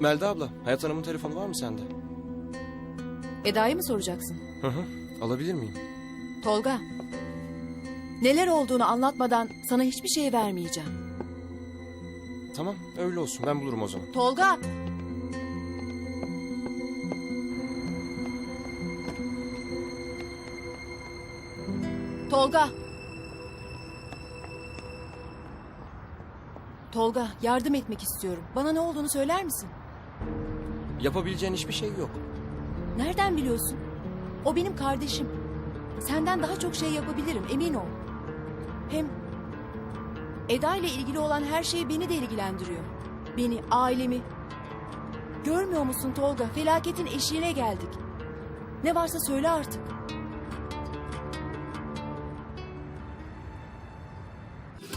Melda abla, Hayat Hanım'ın telefonu var mı sende? Eda'yı mı soracaksın? Hı hı. Alabilir miyim? Tolga. Neler olduğunu anlatmadan sana hiçbir şey vermeyeceğim. Tamam, öyle olsun. Ben bulurum o zaman. Tolga. Tolga. Tolga, yardım etmek istiyorum. Bana ne olduğunu söyler misin? Yapabileceğin hiçbir şey yok. Nereden biliyorsun? O benim kardeşim. Senden daha çok şey yapabilirim, emin ol. Hem Eda ile ilgili olan her şey beni de ilgilendiriyor. Beni, ailemi. Görmüyor musun Tolga? Felaketin eşiğine geldik. Ne varsa söyle artık.